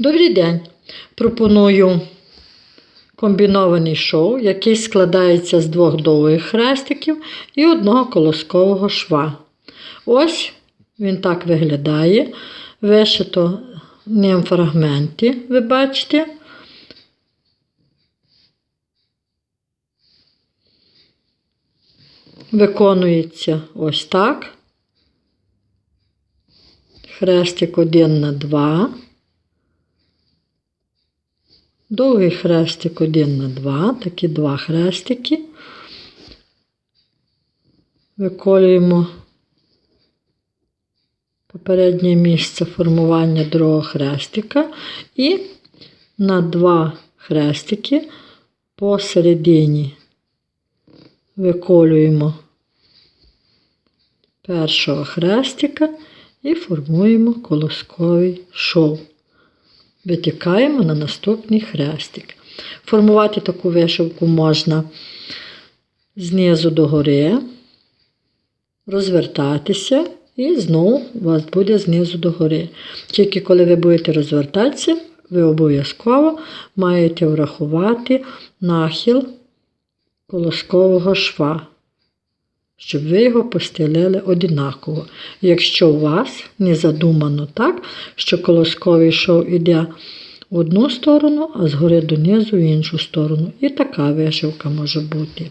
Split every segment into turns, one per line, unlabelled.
Добрий день! Пропоную комбінований шов, який складається з двох довгих хрестиків і одного колоскового шва. Ось він так виглядає. Вишито ним фрагменти, ви бачите. Виконується ось так. Хрестик 1 на 2. Довгий хрестик 1 на 2, такі два хрестики. Виколюємо попереднє місце формування другого хрестика і на два хрестики посередині виколюємо першого хрестика і формуємо колосковий шов. Витікаємо на наступний хрестик. Формувати таку вишивку можна знизу до гори, розвертатися, і знову у вас буде знизу до гори. Тільки коли ви будете розвертатися, ви обов'язково маєте врахувати нахил колоскового шва, щоб ви його постелили однаково. Якщо у вас не задумано так, що колосковий шов іде в одну сторону, а згори донизу в іншу сторону. І така вишивка може бути.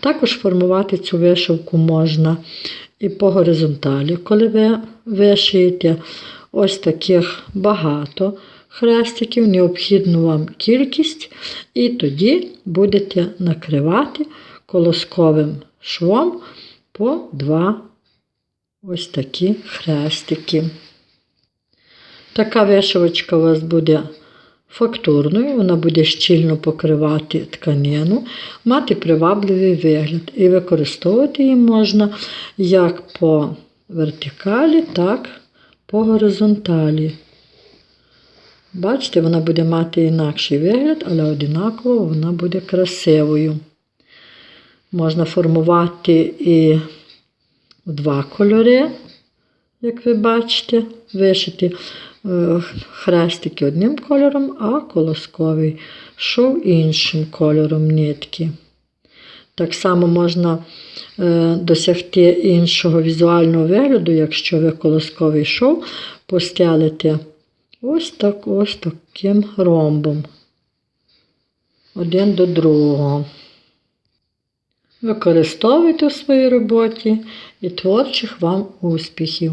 Також формувати цю вишивку можна і по горизонталі, коли ви вишиєте ось таких багато хрестиків, необхідну вам кількість, і тоді будете накривати колосковим швом по два ось такі хрестики. Така вишивочка у вас буде фактурною, вона буде щільно покривати тканину, мати привабливий вигляд. І використовувати її можна як по вертикалі, так по горизонталі. Бачите, вона буде мати інакший вигляд, але однаково вона буде красивою. Можна формувати і в два кольори, як ви бачите, вишити е, хрестики одним кольором, а колосковий шов іншим кольором нитки. Так само можна е, досягти іншого візуального вигляду, якщо ви колосковий шов постелите ось так ось таким ромбом. Один до другого. Використовуйте в своїй роботі і творчих вам успіхів!